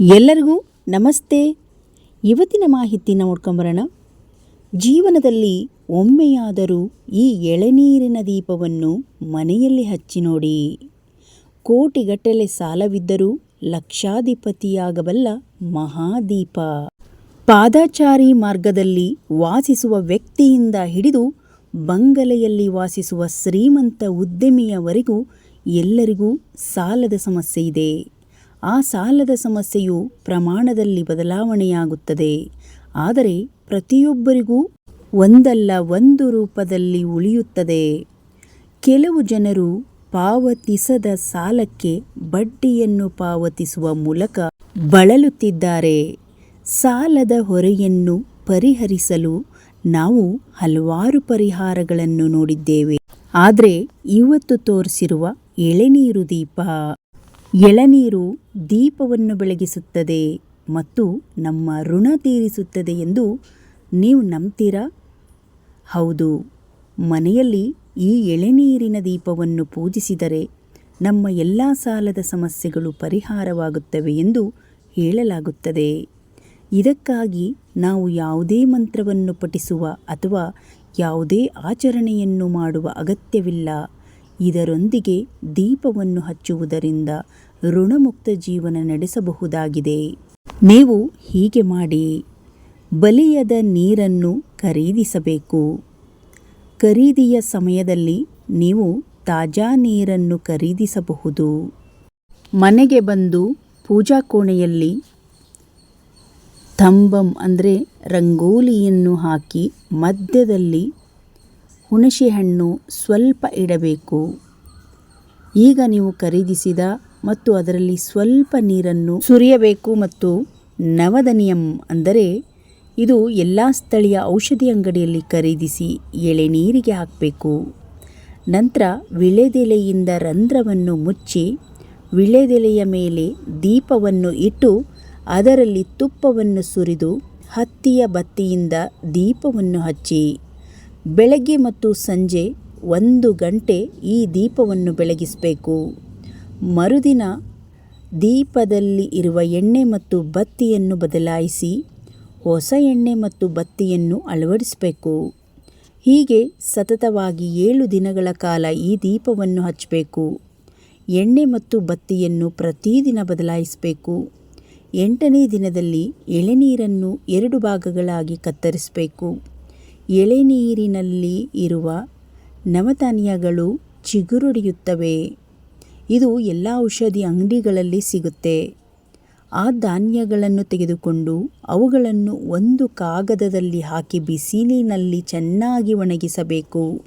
ಎಲ್ಲರಿಗೂ ನಮಸ್ತೆ. ಇವತ್ತಿನ ಮಾಹಿತಿ ನೋಡ್ಕೊಂಬರೋಣ. ಜೀವನದಲ್ಲಿ ಒಮ್ಮೆಯಾದರೂ ಈ ಎಳೆನೀರಿನ ದೀಪವನ್ನು ಮನೆಯಲ್ಲಿ ಹಚ್ಚಿ ನೋಡಿ. ಕೋಟಿಗಟ್ಟಲೆ ಸಾಲವಿದ್ದರೂ ಲಕ್ಷಾಧಿಪತಿಯಾಗಬಲ್ಲ ಮಹಾದೀಪ. ಪಾದಾಚಾರಿ ಮಾರ್ಗದಲ್ಲಿ ವಾಸಿಸುವ ವ್ಯಕ್ತಿಯಿಂದ ಹಿಡಿದು ಬಂಗಲೆಯಲ್ಲಿ ವಾಸಿಸುವ ಶ್ರೀಮಂತ ಉದ್ಯಮಿಯವರೆಗೂ ಎಲ್ಲರಿಗೂ ಸಾಲದ ಸಮಸ್ಯೆ ಇದೆ. ಆ ಸಾಲದ ಸಮಸ್ಯೆಯು ಪ್ರಮಾಣದಲ್ಲಿ ಬದಲಾವಣೆಯಾಗುತ್ತದೆ. ಆದರೆ ಪ್ರತಿಯೊಬ್ಬರಿಗೂ ಒಂದಲ್ಲ ಒಂದು ರೂಪದಲ್ಲಿ ಉಳಿಯುತ್ತದೆ. ಕೆಲವು ಜನರು ಪಾವತಿಸದ ಸಾಲಕ್ಕೆ ಬಡ್ಡಿಯನ್ನು ಪಾವತಿಸುವ ಮೂಲಕ ಬಳಲುತ್ತಿದ್ದಾರೆ. ಸಾಲದ ಹೊರೆಯನ್ನು ಪರಿಹರಿಸಲು ನಾವು ಹಲವಾರು ಪರಿಹಾರಗಳನ್ನು ನೋಡಿದ್ದೇವೆ. ಆದರೆ ಇವತ್ತು ತೋರಿಸಿರುವ ಎಳೆನೀರು ದೀಪ. ಎಳನೀರು ದೀಪವನ್ನು ಬೆಳಗಿಸುತ್ತದೆ ಮತ್ತು ನಮ್ಮ ಋಣ ತೀರಿಸುತ್ತದೆ ಎಂದು ನೀವು ನಂಬ್ತೀರಾ? ಹೌದು. ಮನೆಯಲ್ಲಿ ಈ ಎಳೆನೀರಿನ ದೀಪವನ್ನು ಪೂಜಿಸಿದರೆ ನಮ್ಮ ಎಲ್ಲ ಸಾಲದ ಸಮಸ್ಯೆಗಳು ಪರಿಹಾರವಾಗುತ್ತವೆ ಎಂದು ಹೇಳಲಾಗುತ್ತದೆ. ಇದಕ್ಕಾಗಿ ನಾವು ಯಾವುದೇ ಮಂತ್ರವನ್ನು ಪಠಿಸುವ ಅಥವಾ ಯಾವುದೇ ಆಚರಣೆಯನ್ನು ಮಾಡುವ ಅಗತ್ಯವಿಲ್ಲ. ಇದರೊಂದಿಗೆ ದೀಪವನ್ನು ಹಚ್ಚುವುದರಿಂದ ಋಣಮುಕ್ತ ಜೀವನ ನಡೆಸಬಹುದಾಗಿದೆ. ನೀವು ಹೀಗೆ ಮಾಡಿ ಬಲಿಯದ ನೀರನ್ನು ಖರೀದಿಸಬೇಕು. ಖರೀದಿಯ ಸಮಯದಲ್ಲಿ ನೀವು ತಾಜಾ ನೀರನ್ನು ಖರೀದಿಸಬಹುದು. ಮನೆಗೆ ಬಂದು ಪೂಜಾ ಕೋಣೆಯಲ್ಲಿ ತಂಬಂ ಅಂದರೆ ರಂಗೋಲಿಯನ್ನು ಹಾಕಿ ಮಧ್ಯದಲ್ಲಿ ಹುಣಸೆಹಣ್ಣು ಸ್ವಲ್ಪ ಇಡಬೇಕು. ಈಗ ನೀವು ಖರೀದಿಸಿದ ಮತ್ತು ಅದರಲ್ಲಿ ಸ್ವಲ್ಪ ನೀರನ್ನು ಸುರಿಯಬೇಕು ಮತ್ತು ನವದನಿಯಂ ಅಂದರೆ ಇದು ಎಲ್ಲ ಸ್ಥಳೀಯ ಔಷಧಿ ಅಂಗಡಿಯಲ್ಲಿ ಖರೀದಿಸಿ ಎಳೆನೀರಿಗೆ ಹಾಕಬೇಕು. ನಂತರ ವಿಳೆದೆಲೆಯಿಂದ ರಂಧ್ರವನ್ನು ಮುಚ್ಚಿ ವಿಳೆದೆಲೆಯ ಮೇಲೆ ದೀಪವನ್ನು ಇಟ್ಟು ಅದರಲ್ಲಿ ತುಪ್ಪವನ್ನು ಸುರಿದು ಹತ್ತಿಯ ಬತ್ತಿಯಿಂದ ದೀಪವನ್ನು ಹಚ್ಚಿ. ಬೆಳಗ್ಗೆ ಮತ್ತು ಸಂಜೆ ಒಂದು ಗಂಟೆ ಈ ದೀಪವನ್ನು ಬೆಳಗಿಸಬೇಕು. ಮರುದಿನ ದೀಪದಲ್ಲಿ ಇರುವ ಎಣ್ಣೆ ಮತ್ತು ಬತ್ತಿಯನ್ನು ಬದಲಾಯಿಸಿ ಹೊಸ ಎಣ್ಣೆ ಮತ್ತು ಬತ್ತಿಯನ್ನು ಅಳವಡಿಸಬೇಕು. ಹೀಗೆ ಸತತವಾಗಿ ಏಳು ದಿನಗಳ ಕಾಲ ಈ ದೀಪವನ್ನು ಹಚ್ಚಬೇಕು. ಎಣ್ಣೆ ಮತ್ತು ಬತ್ತಿಯನ್ನು ಪ್ರತಿದಿನ ಬದಲಾಯಿಸಬೇಕು. ಎಂಟನೇ ದಿನದಲ್ಲಿ ಎಳೆನೀರನ್ನು ಎರಡು ಭಾಗಗಳಾಗಿ ಕತ್ತರಿಸಬೇಕು. ಎಳೆನೀರಿನಲ್ಲಿ ಇರುವ ನವಧಾನ್ಯಗಳು ಚಿಗುರೊಡೆಯುತ್ತವೆ. ಇದು ಎಲ್ಲ ಔಷಧಿ ಅಂಗಡಿಗಳಲ್ಲಿ ಸಿಗುತ್ತೆ. ಆ ಧಾನ್ಯಗಳನ್ನು ತೆಗೆದುಕೊಂಡು ಅವುಗಳನ್ನು ಒಂದು ಕಾಗದದಲ್ಲಿ ಹಾಕಿ ಬಿಸಿಲಿನಲ್ಲಿ ಚೆನ್ನಾಗಿ ಒಣಗಿಸಬೇಕು.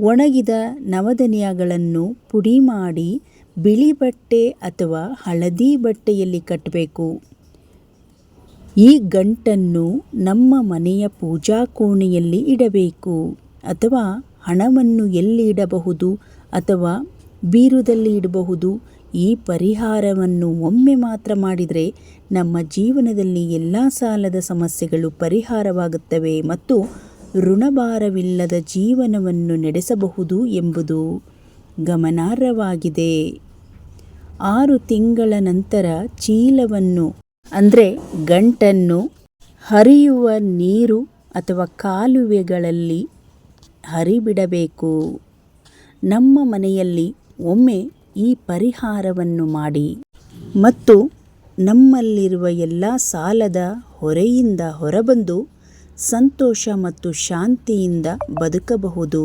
ಒಣಗಿದ ನವಧನಿಯಗಳನ್ನು ಪುಡಿ ಮಾಡಿ ಬಿಳಿ ಬಟ್ಟೆ ಅಥವಾ ಹಳದಿ ಬಟ್ಟೆಯಲ್ಲಿ ಕಟ್ಟಬೇಕು. ಈ ಗಂಟನ್ನು ನಮ್ಮ ಮನೆಯ ಪೂಜಾ ಕೋಣೆಯಲ್ಲಿ ಇಡಬೇಕು ಅಥವಾ ಹಣವನ್ನು ಎಲ್ಲಿ ಇಡಬಹುದು ಅಥವಾ ಬೀರುದಲ್ಲಿ ಇಡಬಹುದು, ಈ ಪರಿಹಾರವನ್ನು ಒಮ್ಮೆ ಮಾತ್ರ ಮಾಡಿದರೆ ನಮ್ಮ ಜೀವನದಲ್ಲಿ ಎಲ್ಲ ಸಾಲದ ಸಮಸ್ಯೆಗಳು ಪರಿಹಾರವಾಗುತ್ತವೆ ಮತ್ತು ಋಣಭಾರವಿಲ್ಲದ ಜೀವನವನ್ನು ನಡೆಸಬಹುದು ಎಂಬುದು ಗಮನಾರ್ಹವಾಗಿದೆ. ಆರು ತಿಂಗಳ ನಂತರ ಚೀಲವನ್ನು ಅಂದರೆ ಗಂಟನ್ನು ಹರಿಯುವ ನೀರು ಅಥವಾ ಕಾಲುವೆಗಳಲ್ಲಿ ಹರಿಬಿಡಬೇಕು. ನಮ್ಮ ಮನೆಯಲ್ಲಿ ಒಮ್ಮೆ ಈ ಪರಿಹಾರವನ್ನು ಮಾಡಿ ಮತ್ತು ನಮ್ಮಲ್ಲಿರುವ ಎಲ್ಲ ಸಾಲದ ಹೊರೆಯಿಂದ ಹೊರಬಂದು ಸಂತೋಷ ಮತ್ತು ಶಾಂತಿಯಿಂದ ಬದುಕಬಹುದು.